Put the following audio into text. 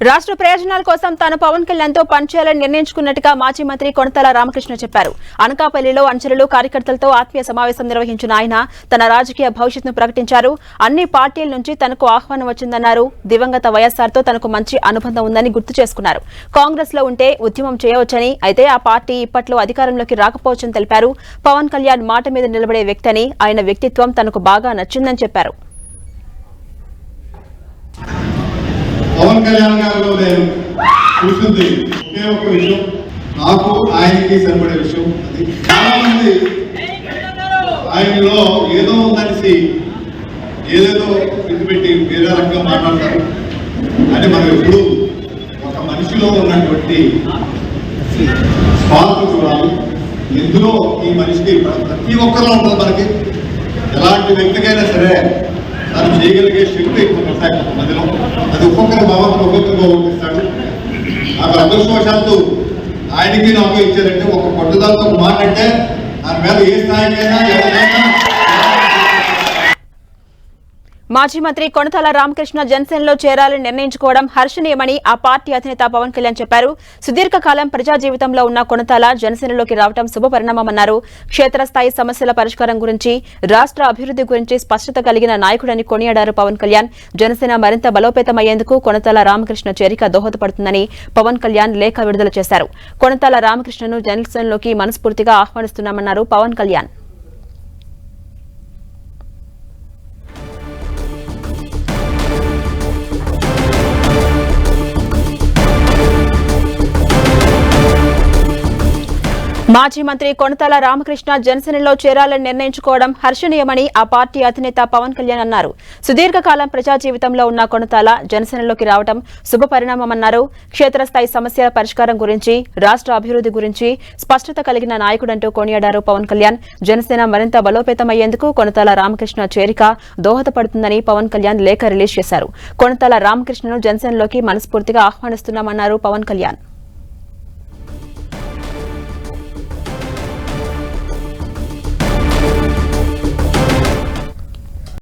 రాష్ట్ర ప్రయోజనాల కోసం తాను పవన్ కళ్యాణ్తో పనిచేయాలని నిర్ణయించుకున్నట్టుగా మాజీ మంత్రి కొనతల రామకృష్ణ చెప్పారు. అనకాపల్లిలో అంచనలు కార్యకర్తలతో ఆత్మీయ సమావేశం నిర్వహించిన ఆయన తన రాజకీయ భవిష్యత్తును ప్రకటించారు. అన్ని పార్టీల నుంచి తనకు ఆహ్వానం వచ్చిందన్నారు. దివంగత వైఎస్ఆర్తో తనకు మంచి అనుబంధం ఉందని గుర్తు చేసుకున్నారు. కాంగ్రెస్లో ఉంటే ఉద్యమం చేయవచ్చని అయితే ఆ పార్టీ ఇప్పట్లో అధికారంలోకి రాకపోవచ్చని తెలిపారు. పవన్ కళ్యాణ్ మాట మీద నిలబడే వ్యక్తి అని ఆయన వ్యక్తిత్వం తనకు బాగా నచ్చిందని చెప్పారు. పవన్ కళ్యాణ్ గారిలో నేను చూసింది ఒకే ఒక విషయం. నాకు ఆయనకి సరిపడే విషయం అది. చాలా మంది ఆయనలో ఏదో ఉందనేసి ఏదేదో పెట్టి వేరే రకంగా మాట్లాడతారు. అని మనం ఎప్పుడు ఒక మనిషిలో ఉన్నటువంటి స్వార్థ చూడాలి. ఎందులో ఈ మనిషికి ప్రతి ఒక్కరిలో ఉంటుంది మనకి. ఎలాంటి వ్యక్తికైనా సరే చేయగలిగే శక్తి కొన్ని ఉంటాయి మధ్యలో అది ఒక్కొక్కరి భావాన్ని ఒక్కొక్కరు గౌరవిస్తాడు నాకు అదృష్టవశాత్తు ఆయనకి నాకు ఇచ్చారంటే ఒక పట్టుదలతో మాట అంటే దాని మీద ఏ స్థాయికైనా ఎవరికైనా మాజీ మంత్రి కొనతల రామకృష్ణ జనసేనలో చేరాలని నిర్ణయించుకోవడం హర్షణీయమని ఆ పార్టీ అధినేత పవన్ కళ్యాణ్ చెప్పారు. సుదీర్ఘకాలం ప్రజా జీవితంలో ఉన్న కొనతల జనసేనలోకి రావడం శుభపరిణామమన్నారు. క్షేత్రస్థాయి సమస్యల పరిష్కారం గురించి రాష్ట్ర అభివృద్ధి గురించి స్పష్టత కలిగిన నాయకుడని కొనియాడారు పవన్ కళ్యాణ్. జనసేన మరింత బలోపేతమయ్యేందుకు కొనతల రామకృష్ణ చేరిక దోహదపడుతుందని పవన్ కళ్యాణ్ లేఖ విడుదల చేశారు. కొనతల రామకృష్ణను జనసేనలోకి మనస్ఫూర్తిగా ఆహ్వానిస్తున్నామన్నారు పవన్ కళ్యాణ్. మాజీ మంత్రి కొనతాల రామకృష్ణ జనసేనలో చేరాలని నిర్ణయించుకోవడం హర్షణీయమని ఆ పార్టీ అధినేత పవన్ కళ్యాణ్ అన్నారు. సుదీర్ఘకాలం ప్రజా జీవితంలో ఉన్న కొనతాల జనసేనలోకి రావడం శుభపరిణామమన్నారు క్షేత్రస్థాయి సమస్యల పరిష్కారం గురించి రాష్ట్ర అభివృద్ధి గురించి స్పష్టత కలిగిన నాయకుడంటూ కొనియాడారు పవన్ కళ్యాణ్. జనసేన మరింత బలోపేతమయ్యేందుకు కొనతాల రామకృష్ణ చేరిక దోహదపడుతుందని పవన్ కళ్యాణ్ లేఖ రిలీజ్ చేశారు. కొనతాల రామకృష్ణను జనసేనలోకి మనస్ఫూర్తిగా ఆహ్వానిస్తున్నామన్నారు పవన్ కళ్యాణ్.